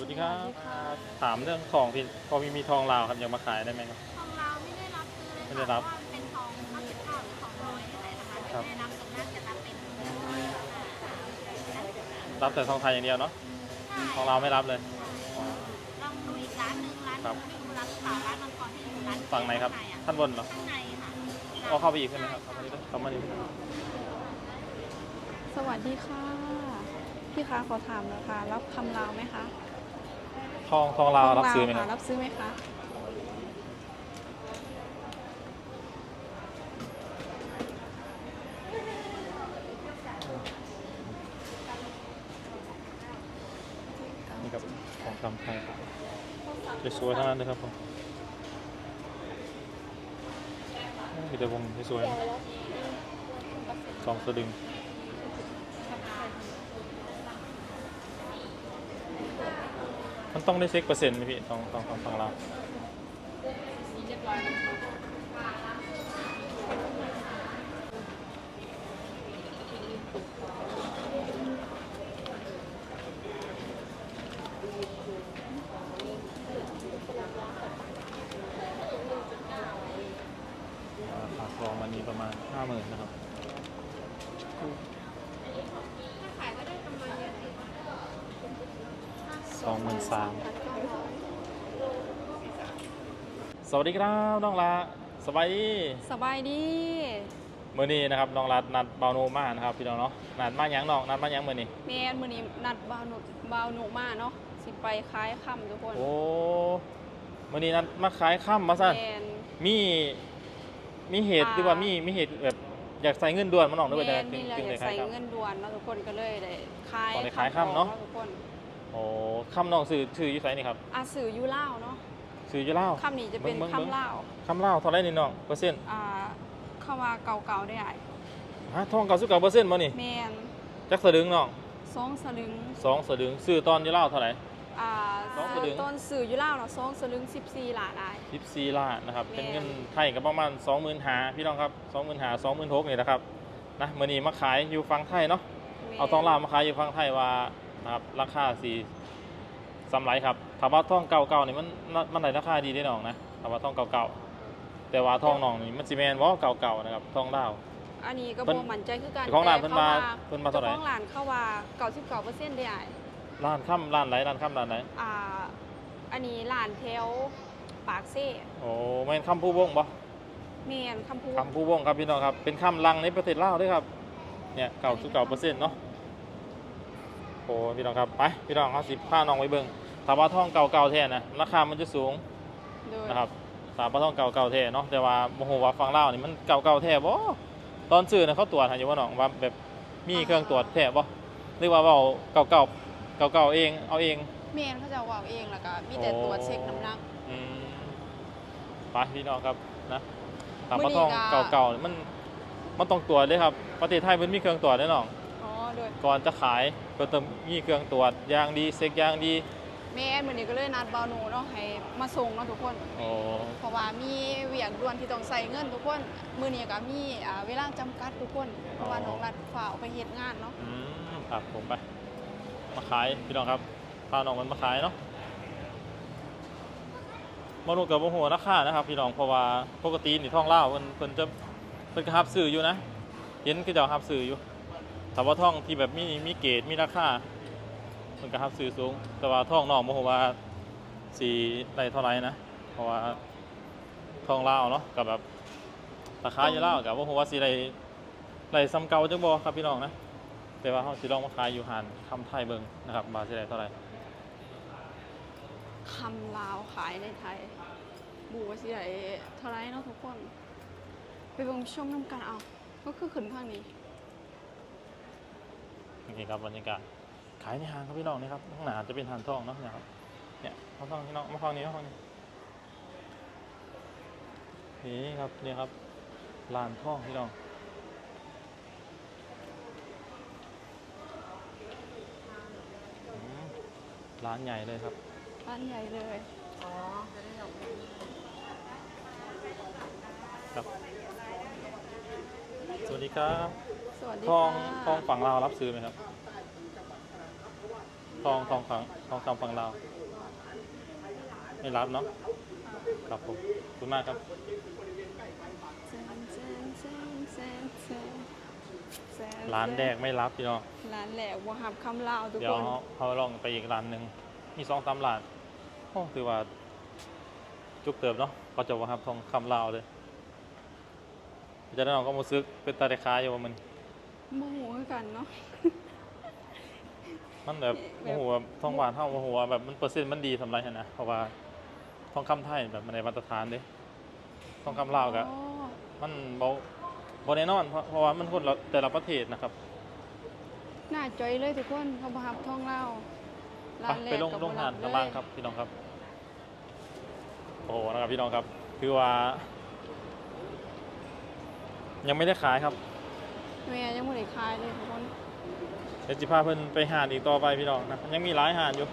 วัสดีครับสวัสดีค่ะถามเรื่องของพี่พอมีมีทองลาวครับอยากมาขายได้ไหมครับ ทองเราไม่ได้รับซื้อเลยไม่ค่ะได้รับ เพาะว่าเป็นทอง99หรือทองร้อยอะไรนะคะครับไม่ได้รับตรงนั้นจะรับเป็นรับแต่ทองไทยอย่างเดียวเนาะทองลาวไม่รับเลยอ๋อลองดูอีกร้านหนึ่งร้านครับที่ดูร้านเปล่าร้านมังกรที่อยู่ร้านฝั่งไหนครับ ข้างในอะท่านบนเหรอข้างในค่ะเอาเข้าไปอีกใช่ไหมครับเข้ามานี่ด้วยเข้ามานี่ด้วยสวัสดีค่ะ พี่คะขอถามหนะคะ รับคำลาวไหมคะ ทองทองลาวรับซื้อไหมครับะรับซื้อไหมคะนี่ครับของคำไทยสวยๆทั้งนั้นเลยครับผมมีแต่วงสวยๆสองสลึงมัน ต้องได้เช็คเปอร์เซ็นต์ไหมพี่ทองทองทองทองลาราคาทองมันมีประมาณห้าหมื่นนะครับ สองหมื่นสามสวัสดีครับน้องละสบายดีสบายดีมื่อนี้นะครับน้องรัดนัดเบาโนมานะครับพี่น้องเนาะนัดมาหยังน้องนัดมาหยังมื่อนี้แมนมือนี้นัดบาวหนุบาวหนุมาเนาะสิไปคล้ายคำทุกคนโอ้มื่อนี้นัดมาขายข้ามมาสั้นแมนมีมีเหตุอ่าหรือว่ามีมีเหตุแบบอยากใส่เงินด่วนมาน้องด้วยแมแต่นจึงนี่เราจึงอเลยยากขายใส่ครับเงินด่วนเนาะทุกคนก็เลยได้คล้ายต้องได้ขายค่ำเนาะทุกคน โอ้ข้ามน้องซื้อซื้ออยู่ไสนี่ครับอาสื่ออยูเล่าวเนาะซื้ออยู่เล่าวคำนี้จะเป็นเบิ่งเบิ่งคำเล่าวข้ามเล่าวเท่าไหรนี่น้องเปอร์เซ็นต์อ่าเข้ามาเก่าๆได้ไอ้ฮะทองเก้าสิบเก้าเปอร์เซ็นต์มานี่แมนจักสลึงน้องสองสลึงสองสลึงซื้อตอนอยู่เล่าวเท่าไหร่ อ่าสองสลึง ต้นสื่ออยูเล่าวเนาะสองสลึงสิบสี่หลาดไอ้สิบสี่ล้านนะครับ แม่ เป็นเงินไทยกับประมาณสองหมื่นหาพี่น้องครับสองหมื่นหาสองหมื่นหกนี่นะครับนะมื่อนี้มาขายอยู่ฝั่งไทยเนาะเอาทองลาวมาขายอยู่ฝั่งไทยว่า นะครับ ราคาสีสำไรครับถามว่าทองเก่าๆนี่มันมันไหนราคาดีได้น้องนะถามว่าทองเก่าๆแต่ว่าทองน้องนี่มันจีแมนว่าเก่าๆนะครับทองดาวอันนี้ก็เพิ่นบ่มั่นใจคือกันเจ้าของร้านแต่เพิ่นมาเพิ่นมาเท่าไหร่จ้ของร้านเข้าว่าเก้าสิบเก้าเปอร์เซ็นต์ได้ไอ้ร้านค่ำร้านไหนร้านค่ำร้านไหนอ่าอันนี้ร้านแถวปากเซ่โอ้แม่นค่ำผู้วงบ่เมนคำพูดค่ำผู้วงครับพี่น้องครับเป็นค่ำลังในประเทศลาวด้วยครับเนี่ยเก่าสุดเก่าเปอร์เซ็นต์เนาะโอ้ พี่น้องครับไปพี่น้องเขาสิพาน้องไปเบิ่งถามว่าทองเก่าๆแท้นะราคามันจะสูงโดยนะครับสามปลาทองเก่าเก่าแท้เนาะแต่ว่าโมโหว่าฟังเล่าวนี่มันเก่าเก่าแท้บ่ตอนซื้อนะเขาตรวจให้อยู่ว่าน้องว่าแบบมีเครื่องตรวจแท้บ่หรือว่าเว้าเก่าเก่าเก่าเก่าๆเองเอาเองเมนเขาจะว่าเองแล้วก็มีแต่โอ้ตัวจเช็คน้ำหนักอืมไปพี่น้องครับนะสามปมื้ลาอนี้ทองก็เก่าเก่านี่มันมันต้องตรวจเลยครับประเทศไทยมันมีเครื่องตรวจแน่นอนอ๋อโดยก่อนจะขาย ก็ต้องมีเครื่องตรวจอย่างดีเซ็กอย่างดีแม่นมื้อนี้ก็เลยนัดบาวหนูเนาะให้มาส่งเนาะทุกคนโอ้เพราะว่ามีเวียกด่วนที่ต้องใส่เงินทุกคน มื้อนี้ก็มีอ่าเวลาจำกัดทุกคน เพราะว่าน้องนัดฝ่ากไปเฮ็ดงานเนาะ อืมครับผมไป มาขายพี่น้องครับพาน้องมันมาขายเนาะมาลงกับโมโหราคานะครับ พี่น้องเพราะว่าปกตินี่ท่องเล่าวเพิ่นเพิ่นจะเพิ่นก็รับซื้ออยู่นะ เห็นคือเจะรับซื้ออยู่ แต่ว่าท่องที่แบบมีมีเกรดมีราคาเพิ่นก็รับซื้อสูง แต่ว่าท่องนอกโมโหว่าสีได้เท่าไหร่นะ เพราะว่าท่องลาวเนาะกับแบบราคาอยู่ลาวกับโมโหว่าสีได้ได้ซ้ำเก่าจังบ่ครับพี่น้องนะ แต่ว่าเฮาสิลองมาขายอยู่หานคำไทยเบิ่งนะครับว่าสิได้เท่าไหร่คำลาวขายในไทย บูว่าสิได้เท่าไรเนาะทุกคน ไปเบิ่งชมน้ำกันเอา ก็คือขึ้นทางนี้ นี่ครับบรรยากาศขายในห้างครับพี่น้องนี่ครับข้างหน้าจะเป็นหานทองเนาะเนี่ยครับเนี่ยมาฟังพี่น้องมาฟังนี้มาฟังนี้นี่ครับนี่ครับลานทองพี่น้องอืมร้านใหญ่เลยครับบ้านใหญ่เลยครับ สวัสดีครับ สวัสดีทองค่ะทองฝั่งลาวรับซื้อไหมครับมทองทองฝั่งทองคำฝั่งลาวไม่รับเนาะครับผมขอบคุณมากครับร้านแดกไม่รับพี่น้องร้านแหลกบ่หับคำลาวทุกเดี๋ยคว นเขาลองไปอีกร้านหนึ่งมีสองสามร้านโอ้ถือว่า จุกเติบเนาะเขาจะว่าครับทองคำลาวเลยจะได้น้องก็มาซื้อเป็นตาได้ค้ายอยู่ว่ามัน โมโหคือกันเนาะ มันแบบแบบโอ้โหแบบทองหวานเท่าโอ้โหแบบมันเปอร์เซ็นต์มันดีทำไรนะเพราะว่าทองคำไทยแบบมันในมาตรฐานเด้ทองคำลาวกะอ๋อมันเบาบแน่นอนเพราะเพราะว่ามันคนละแต่ละประเทศนะครับหน้าจอยเลยทุกคนเขาบ่หับท่องเล่าวไปไปลงกับลงหานบ่ข้างล่างครับ พี่น้องครับ โอ้โหนะครับพี่น้องครับ คือว่า ยังไม่ได้ขายครับ แม่ยังบ่ได้ขายเลยทุกคนเดี๋ยวจิพาเพิ่นไปหานอีกต่อไปพี่น้องนะยังมีหลายหานอยู่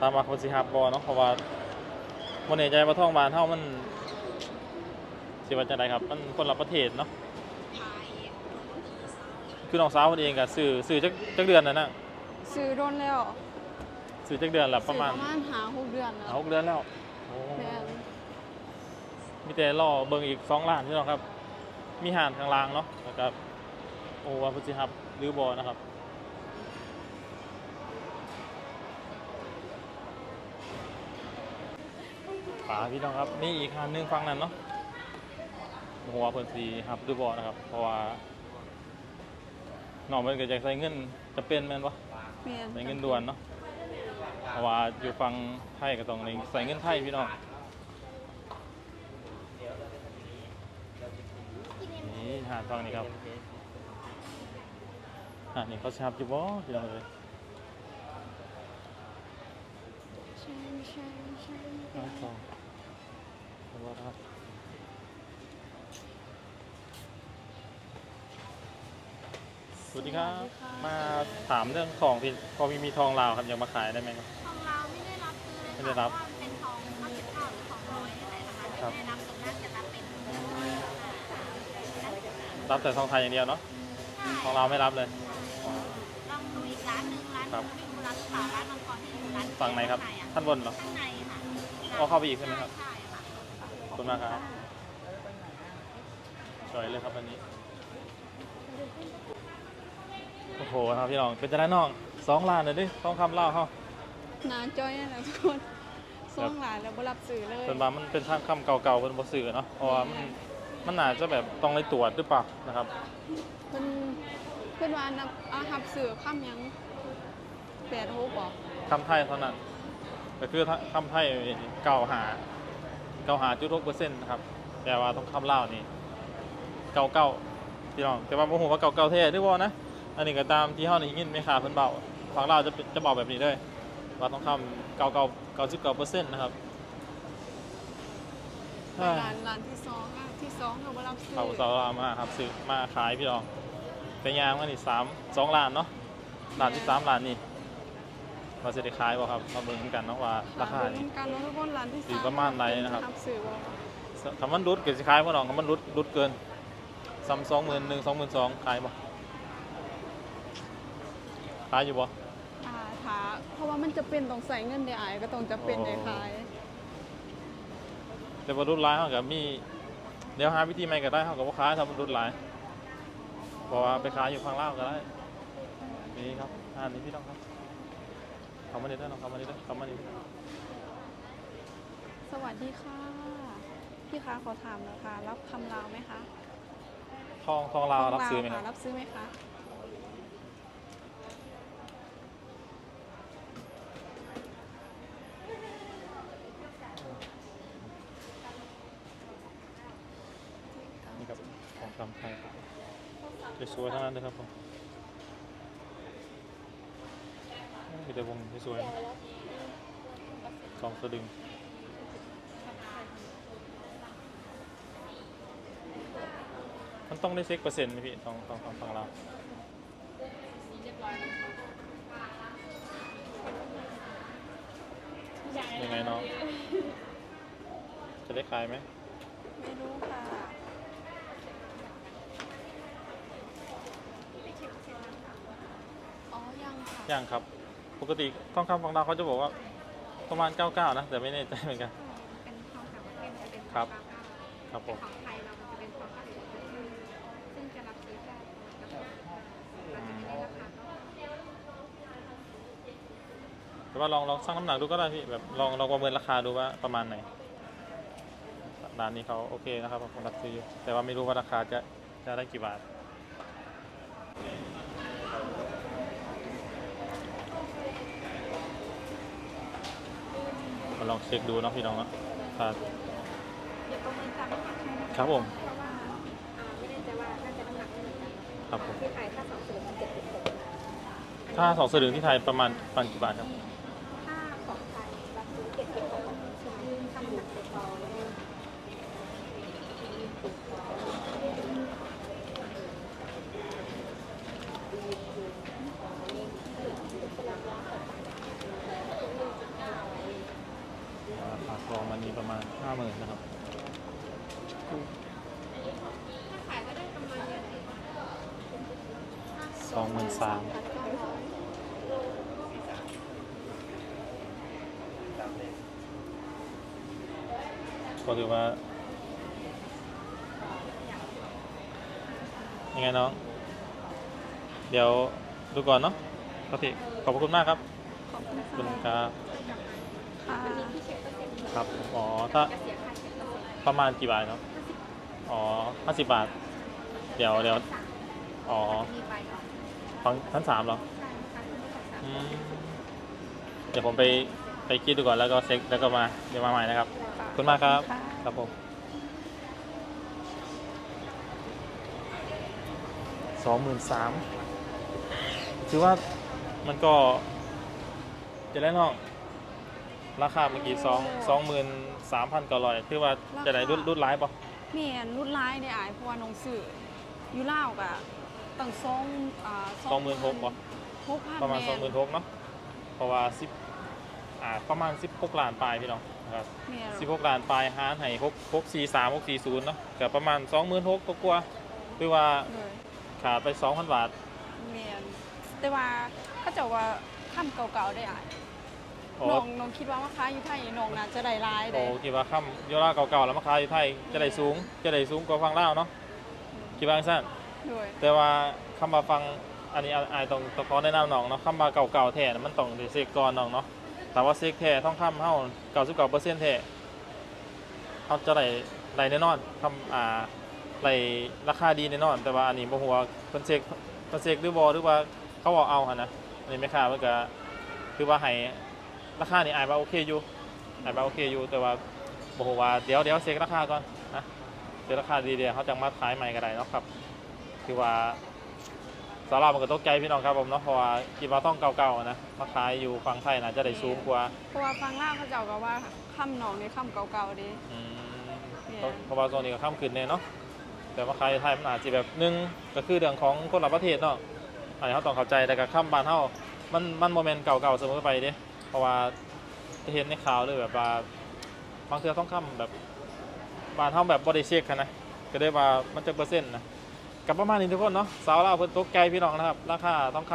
ตามมาคนสิฮับบอเนาะเพราะว่าโมเนใจว่าท่องบานเท่ามันสิว่าจะไดครับมันคนละประเทศเนาะคือน้องสาวคนเองกับสื่อสื่อจักจักเดือนนะนะซื้อโดนแล้วสื่อจักเดือนละประมาณซื้อประมาณหาหกเดือนแล้วหกเดือนแล้วโอ้แม่นมีแต่รอเบิ่งอีกสองล้านพี่น้องครับ มีหานข้างล่างเนาะแล้วก็ โอ้ว่าเพิ่นสิฮับหรือบอนะครับ ป่าพี่น้องครับ นี่อีกคันหนึงฟังนั้นเนาะหัวเพิ่นสีครับดูบอนะครับ เพราะว่าน้องเพิ่นก็จะใส่เงินจะเป็นแม่นบ่แม่นใส่เงินด่วนเนาะเพราะว่าอยู่ฟังไทยก็ต้องใส่เงินไทยพี่น้องนี่หาดฟังนี่ครับ หาดนี่เขาชับอยู่บ่พี่น้องเลยใช่ใช่ใช่หาดฟังดูว่าครับสวัสดีครับ มาถามเรื่องของที่พอมีมีทองลาวครับอยากมาขายได้ไหมครับ ทองเราไม่ได้รับซื้อเลยไม่ได้ค่ะรับ เพราะว่ามันเป็นทองห้าสิบเก้าหรือทองร้อยอะไรนะคะครับไม่ได้รับตรงนั้นจะรับเป็นรับแต่ทองไทยอย่างเดียวเนาะ ทองลาวไม่รับเลย ลองดูอีกร้านหนึ่งร้าน ครับไม่รู้ร้านหรือเปล่าร้านมังกรที่อยู่ร้านฝั่งไหนครับ ข้างในอะท่านบนเหรอข้างในค่ะอ๋อเข้าไปอีกใช่ไหมครับ ใช่ค่ะขอบคุณมากครับสวยเลยครับวันนี้ โอ้โหครับพี่น้อง เป็นจะได้น้องสองล้านเลยดิทองคำเล่าเขาหน้าจอยนั่นแหละทุกคนส่งหลานแล้วบ่รับซื้อเลยเป็นว่ามันเป็นทางคำเก่าๆเป็นบสื่อเนาะเพราะว่ามันมันอาจจะแบบต้องเลยตรวจหรือเปล่านะครับ เพิ่นเพิ่นว่านํอาหับซื้อคำหยัง แปดหกบ่คำไทยเท่านั้นก็คือคำไทยเก่าหาเก่าหาจุดหกเปอร์เซ็นต์นะครับ แต่ว่าต้องคำเล่าวนี่เก่าเก่าพี่น้อง แต่ว่าโมโหว่าเก่าเก่าแท้หรือว่านะ อันนี้ก็ตามที่เฮาได้ยินไม่ขาเพิ่นเบาฝั่งลาวจะเป็นจะบอกแบบนี้เลยว่าต้องคำเก่าเก่าเก่าสิบเก้าเปอร์เซ็นต์นะครับไปร้านร้านที่สองอะที่สองเขาบ่รับซื้อเขาสาวลาวมาครับซื้อมาขายพี่น้องแต่ยางว่านี่สามสองล้านเนาะล้านที่สามล้านนี่ ว่าจะได้ขายบ่ครับมาเบิ่งกันเนาะว่าราคาเบิ่นี่งกันเนาะทุกคนร้านที่สิสามประมาณไหนนะครับรับซื้อบ่คำมันรุดเกิดสิขายบ่น้องคำมันรุดรุดเกินซ้ำสองหมื่นหนึ่งสองหมื่นสองขายบ่ขายอยู่บ่อ่าถาเพราะว่ามันจะเป็นต้องใส่เงินได้อายก็ต้องจะเป็นได้ขายแต่ว่ารุดหลายเขากับมีเดี๋ยวหาวิธีใหม่ก็ได้เขากับว่าขายทำมันรุดหลายเพราะว่าไปขายอยู่ข้างล่างก็ได้นี่ครับอ่านนี้พี่น้องครับ เข้ามานี่ได้อน้องเข้ามานี่ได้อเข้ามานี่สวัสดีค่ะ พี่คะขอถามนะคะ รับคำลาวไหมคะทองทองลาวรับซื้อไหมคค่ะรับรับซื้อไหมคะ นี่ครับของคำไทยครับสวยๆทั้งนั้นเลยครับผมมีแต่ วงสวยๆทองสะดึงมันต้องได้เซ็กเปอร์เซ็นต์ไหมพี่ทองทองทองฝั่งเราวยังไงน้อง จะได้ขายไหมไม่รู้ค่ะอ๋อยังค่ะยังครับ ปกติทองคำฝั่งลาวเขาจะบอกว่าประมาณ 99 นะ แต่ไม่แน่ใจเหมือนกัน เป็นทองต่างประเทศมันจะเป็นครับทองเก้าครับผมของไทยเรามันจะเป็นทองเก้าสิบเปอร์เซ็นต์ซึ่งจะรับซื้อได้ราคาเราจะไม่ได้ราคาเท่าแต่ว่าลองลองชั่งน้ำหนักดูก็ได้พี่แบบลองลองประเมินราคาดูว่าประมาณไหนร้านนี้เขาโอเคนะครับผมรับซื้ออยู่แต่ว่าไม่รู้ว่าราคาจะจะได้กี่บาท มาลองเช็คดูเนาะพี่น้องเนาะครับเดี๋ยวประเมินตามน้ำหนักให้นะคะครับผม เพราะว่าอ่าไม่แน่ใจว่าน่าจะน้ำหนักไม่เหมือนกันครับผม ที่ไทยถ้าสองส่วนมันเจ็ดสิบหก ถ้าสองสลึงที่ไทยประมาณประมาณกี่บาทครับ ถ้าของไทยรับซื้อเจ็ดสิบหกใช่ไหมถ้าน้ำหนักเจ็ดร้อย ราคาทองมันมีประมาณห้าหมื่นนะครับ ถ้าขายก็ได้กำไรเยอะสิ สองหมื่นสามก็ถือว่ายังไงน้อง เดี๋ยวดูก่อนเนาะปกติขอบพระคุณมากครับ ขอบคุณขอบคุณค่ะครับค่ะที่เช็คเปอร์เซ็นต์ครับ อ๋อ ถ้าจะเสียค่าเช็คเปอร์เซ็นต์ประมาณกี่บาทครับอ๋อห้าสิบบาท เดี๋ยวเดี๋ยวอ๋อ มีใบออกฟังชั้นสามเหรอใช่ค่ะที่สามอืมเดี๋ยวผมไปไปคิดดูก่อนแล้วก็เช็คแล้วก็มาเดี๋ยวมาใหม่นะครับขอบคุณมากครับค่ะครับผมสองหมื่นสามถือว่ามันก็จะได้เนอกราคาเมื่อกี้สองสองหมื่นสามพันเก้าร้อยถือว่าจะได้รุ่นรุ่นไลฟ์ปะแม่นรุ่นร้ายได้อายเพราะว่าน้องสื่ออยู่ลาวกะ ตั้งสองอ่าสองหมื่นหกปะหกพันประมาณแสองหมื่นหกเนาะเพราะว่าสิบอ่าประมาณสิบหกล้านปลายพี่น้องนะครับแม่นสิบหกล้านปลายหารให้หกหกสี่สามหกสี่ศูนย์เนาะก็ประมาณสองหมื่นหกกว่าๆคือว่าเลยขาดไปสองพันบาทแม่นแต่ว่าเขาเจะว่าค่ำเก่าๆได้อายโอ้น้องน้องคิดว่าว่าค้าอยู่ไทยน้องน่าจะได้ร้ายโอ้เด้คิดว่าค่ำโยราเก่าๆแล้วมาขายอยู่ไทยจะได้สูง จะได้สูงกว่าฟังเล่าวเนาะคิดว่าสั้น ด้วยแต่ว่าคำมาฟังอันนี้อายต้องต้องขอแนะนำน้องเนาะคำมาเก่าๆแท้น่ะมันต้องได้เซกก่อนน้องเนาะแต่ว่าเซกแท้ท่องคำเฮาเก้าสิบเก้าเปอร์เซ็นต์แท้เขาจะได้ได้แน่นอนคำอ่าได้ราคาดีแน่นอน แต่ว่าอันนี้บ่ฮู้ว่าเพิ่นเซกเพิ่นเซกหรือบ่หรือว่าเขาเอาเอาหั่นนะอันนี้แม่ค้าเพิ่นก็คือว่าให้ราคานี่อายว่าโอเคอยู่อายว่าโอเคอยู่ แต่ว่าบ่ฮู้ว่าเดี๋ยวเดี๋ยวเซกราคาก่อนนะเดี๋ยวราคาดีเดี๋ยวเขาจังมาขายใหม่ก็ได้เนาะครับ คือว่าสารามันก็ตกใจพี่น้องครับผมเนาะเพราะว่าคิดว่าต้องเก่าๆนะมาขายอยู่ฝั่งไทยนะจะได้สูงกว่าเพราะว่าฟังลาวเขาเจ้าก็ว่าค่ำน้องในค่ำเก่าๆเด้อืมเนี่ยเพราะเพราะว่าโซนนี้ก็ข้ามขึ้นเนี่ยเนาะแต่มาขายไทยมันอาจจะแบบหนึ่งก็คือเรื่องของคนละประเทศเนาะอันนี้เขาต้องเข้าใจแต่กับข้ามบ้านเฮามันมันโมเมนต์เก่าๆเสมอไปเด้เพราะว่าจะเห็นในข่าวเลยแบบว่าบางเทื่อต้องข้ามแบบบ้านเฮาแบบบริเช็คนะก็ได้ว่ามันจะเปอร์เซ็นต์นะ กับประมาณนี้ทุกคนเนาะสาวลาวเพิ่นตกใจพี่น้องนะครับ ราคาต้องค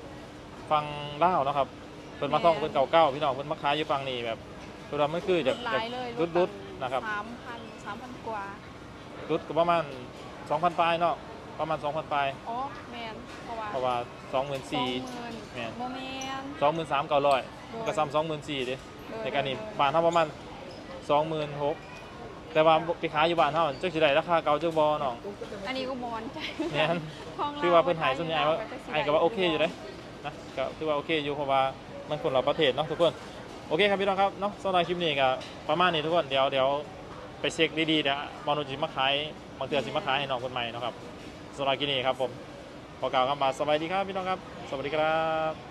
ำฟังลาวเนาะครับเพิ่นมาท่องเพิ่นเก่าๆพี่น้องเพิ่นมาขายอยู่ฟังนี่แบบเพิ่นว่ามันคือจะรุ่นร้ายเลยรุดรุดๆนะครับ สามพันสามพันกว่า รุดก็ประมาณ 2,000ปลายเนาะประมาณ 2,000ปลายอ๋อ แมนเพราะว่าเพราะว่าสองหมื่น24,000 แม่นโมแมน23,900มันก็ซ้ำ24,000เด้เลยในการนี้บ้านเฮาประมาณ 26,000 แต่ว่าไปขายอยู่บ้านเฮาจักสิได้ราคาเก่าจักบ่น้องอันนี้ก็บอนใจแม่น ของรคือว่าเพิ่นใหายส่วนใหญ่ว่าจะสิไอ้ก็ว่าโอเคอยู่เด้นะก็คือว่าโอเคอยู่เพราะว่ามันคนละประเทศเนาะทุกคน โอเคครับพี่น้องครับเนาะสำหรับคลิปนี้ก็ประมาณนี้ทุกคนเดี๋ยวเดี๋ยวไปเช็คดีๆเดี๋ยวบอลนูจิมาขายบางเทื่อสิมาขายให้น้องคนใหม่เนาะครับสำหรับคลิปนี้ครับผมขอกล่าวคำว่าสวัสดีครับพี่น้องครับ สวัสดีครับ